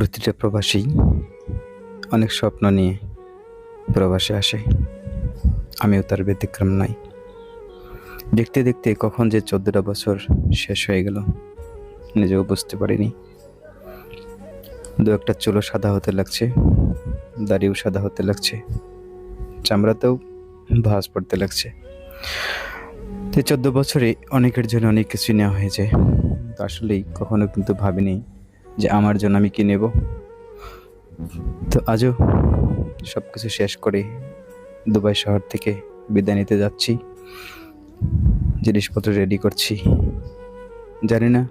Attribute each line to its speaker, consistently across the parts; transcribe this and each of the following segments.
Speaker 1: প্রতিটা প্রবাসী অনেক স্বপ্ন নিয়ে প্রবাসে আসে। আমিও তার ব্যতিক্রম নাই। দেখতে দেখতে কখন যে চোদ্দটা বছর শেষ হয়ে গেল, নিজেও বুঝতে পারিনি। দু একটা চুলো সাদা হতে লাগছে, দাড়িও সাদা হতে লাগছে, চামড়াতেও ভাঁজ পড়তে লাগছে। তো চোদ্দ বছরে অনেকের জন্য অনেক কিছু নেওয়া হয়েছে। আসলেই কখনো কিন্তু ভাবিনি যে আমার জন্য আমি কি নেব? তো আজও সব কিছু শেষ করে দুবাই শহর থেকে বিদায় নিতে যাচ্ছি। জিনিসপত্র রেডি করছি। জানি না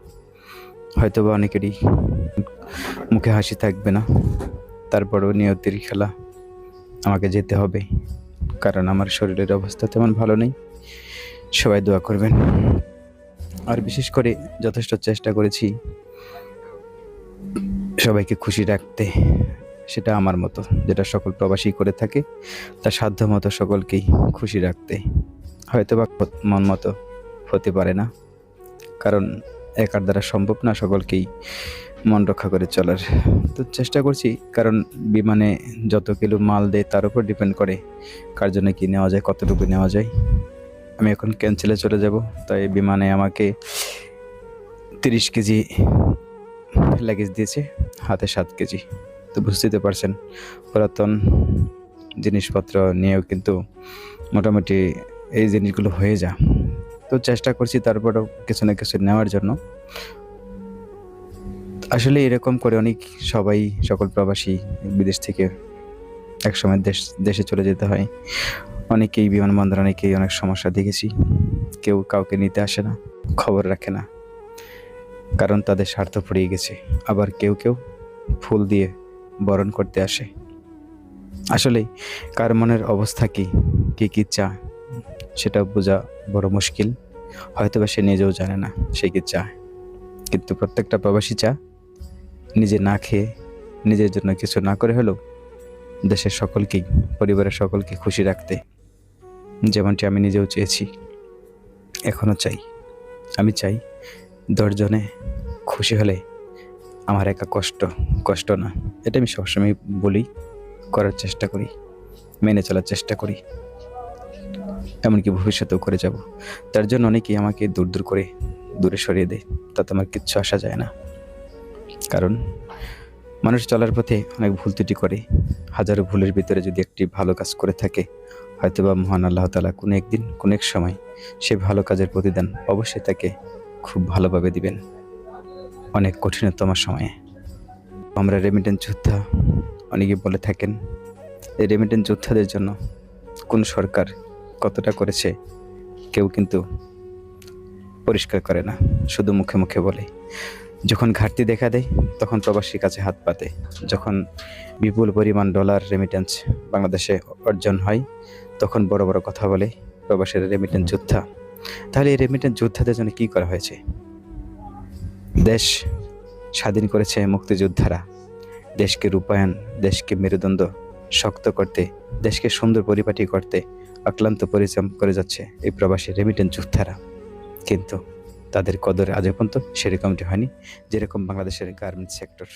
Speaker 1: হয়তো বা অনেকেরই মুখে হাসি থাকবে না। তারপরেও নিয়তির খেলা আমাকে যেতে হবে, কারণ আমার শরীরের অবস্থা তেমন ভালো নেই। সবাই দোয়া করবেন। আর বিশেষ করে যথেষ্ট চেষ্টা করেছি সবাইকে খুশি রাখতে, সেটা আমার মতো, যেটা সকল প্রবাসী করে থাকে, তার সাধ্য মতো সকলকেই খুশি রাখতে। হয়তো বা মন মতো হতে পারে না, কারণ একার দ্বারা সম্ভব না সকলকেই মন রক্ষা করে চলার। তো চেষ্টা করছি, কারণ বিমানে যত কিলো মাল দেয় তার উপর ডিপেন্ড করে কার জন্য কী নেওয়া যায়, কতটুকু নেওয়া যায়। আমি এখন ক্যান্সেলে চলে যাব, তাই বিমানে আমাকে তিরিশ কেজি লাগেজ দিয়েছে। হাতে সাত কেজি। তো বুঝতেই তো পারছেন, পুরাতন জিনিসপত্র নিয়েও কিন্তু মোটামুটি এই জিনিসগুলো হয়ে যা তো চেষ্টা করছি তারপরেও কিছু না কিছু নেওয়ার জন্য। আসলে এরকম করে অনেক সবাই, সকল প্রবাসী বিদেশ থেকে একসময় দেশ, দেশে চলে যেতে হয়। অনেকেই বিমানবন্দর অনেকেই অনেক সমস্যা দেখেছি। কেউ কাউকে নিতে আসে না, খবর রাখে না। কারণ তাদের স্বার্থ পড়িয়ে গেছে। আবার কেউ কেউ ফুল দিয়ে বরণ করতে আসে। আসলেই, কার মনের অবস্থা কি? কি কি চা? সেটা বোঝা বড় মুশকিল। হয়তো বা সে নিজেও জানে না সে কি চায় কিন্তু প্রত্যেকটা প্রবাসী চা নিজে না খেয়ে, নিজের জন্য কিছু না করে হলেও দেশের সকলকেই পরিবারের সকলকে খুশি রাখতে যেমনটি আমি নিজেও চেয়েছি এখনও চাই। আমি চাই দশজনে খুশি হলে আমার একা কষ্ট কষ্ট না। এটা আমি সবসময় বলি, করার চেষ্টা করি, মেনে চলার চেষ্টা করি। এমনকি ভবিষ্যতেও করে যাব। তার জন্য অনেকেই আমাকে দূর দূর করে, দূরে সরিয়ে দেয়। তাতে আমার কিচ্ছু আসা যায় না। কারণ, মানুষ চলার পথে অনেক ভুল ত্রুটি করে। হাজারো ভুলের ভিতরে যদি একটি ভালো কাজ করে থাকে হয়তো বা মহান আল্লাহ তালা কোনো একদিন, কোনো এক সময় সে ভালো কাজের প্রতিদান অবশ্যই তাকে খুব ভালোভাবে দিবেন। অনেক কঠিনতম সময়ে। আমরা রেমিটেন্স যোদ্ধা অনেকে বলে থাকেন, এই রেমিটেন্স যোদ্ধাদের জন্য কোন সরকার কতটা করেছে, কেউ কিন্তু পরিষ্কার করে না, শুধু মুখে মুখে বলে। যখন ঘাটতি দেখা দেয়, তখন প্রবাসীর কাছে হাত পাতে যখন বিপুল পরিমাণ ডলার রেমিটেন্স বাংলাদেশে অর্জন হয়, তখন বড় বড় কথা বলে প্রবাসীর রেমিটেন্স যোদ্ধা। তাহলে এই রেমিটেন্স যোদ্ধাদের জন্য কী করা হয়েছে? দেশ স্বাধীন করেছে মুক্তিযোদ্ধারা। দেশকে রূপায়ণ, দেশকে মেরুদণ্ড শক্ত করতে, দেশকে সুন্দর পরিপাটি করতে অক্লান্ত পরিশ্রম করে যাচ্ছে এই প্রবাসী রেমিটেন্স যোদ্ধারা। কিন্তু তাদের কদর আজও পর্যন্ত সেরকমটি হয়নি যেরকম বাংলাদেশের গার্মেন্টস সেক্টর